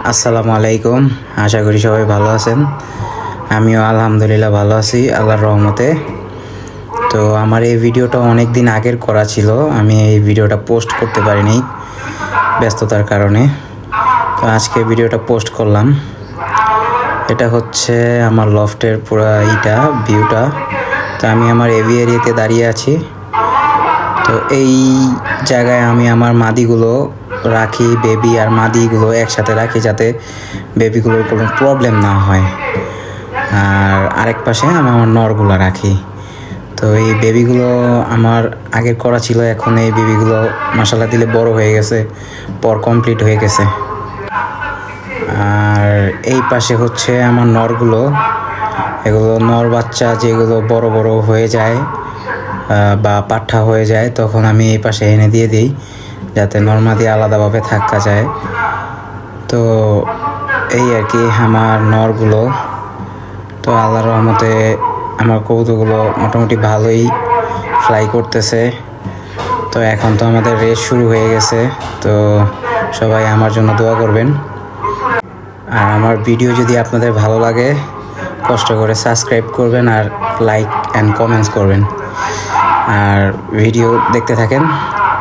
আসসালামু আলাইকুম। আশা করি সবাই ভালো আছেন। আমিও আলহামদুলিল্লাহ ভালো আছি, আল্লাহর রহমতে। তো আমার এই ভিডিওটা অনেক দিন আগের করা ছিল, আমি এই ভিডিওটা পোস্ট করতে পারিনি ব্যস্ততার কারণে। তো আজকে ভিডিওটা পোস্ট করলাম। এটা হচ্ছে আমার লফটের পুরো ইটা, ভিউটা। তো আমি আমার এভি এরিয়াতে দাঁড়িয়ে আছি। তো এই জায়গায় আমি আমার মাদিগুলো রাখি বেবি আর মাদিগুলো একসাথে রাখি যাতে বেবিগুলোর কোনো প্রবলেম না হয়। আর আরেক পাশে আমি আমার নরগুলো রাখি। তো এই বেবিগুলো আমার আগের করা ছিল, এখন এই বেবিগুলো মশালা দিলে বড় হয়ে গেছে, পর কমপ্লিট হয়ে গেছে। আর এই পাশে হচ্ছে আমার নরগুলো। এগুলো নর বাচ্চা যেগুলো বড় বড় হয়ে যায় বা পাঠা হয়ে যায়, তখন আমি এই পাশে এনে দিয়ে দিই। যাতে নর্মাদি আলাদাভাবে থাকা যায়। তো এই আর কি আমার নরগুলো। তো আল্লাহর রহমতে আমার কৌতুকগুলো মোটামুটি ভালোই ফ্লাই করতেছে। তো এখন তো আমাদের রেস শুরু হয়ে গেছে। তো সবাই আমার জন্য দোয়া করবেন। আর আমার ভিডিও যদি আপনাদের ভালো লাগে, কষ্ট করে সাবস্ক্রাইব করবেন আর লাইক অ্যান্ড কমেন্টস করবেন। আর ভিডিও দেখতে থাকেন।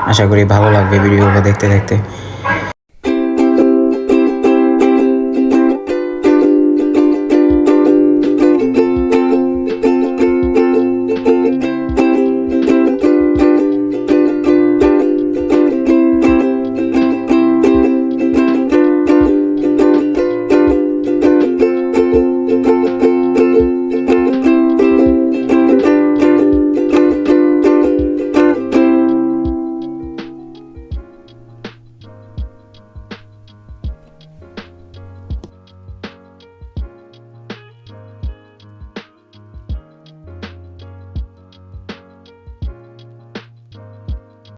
আশা করি ভালো লাগবে ভিডিওগুলো দেখতে দেখতে।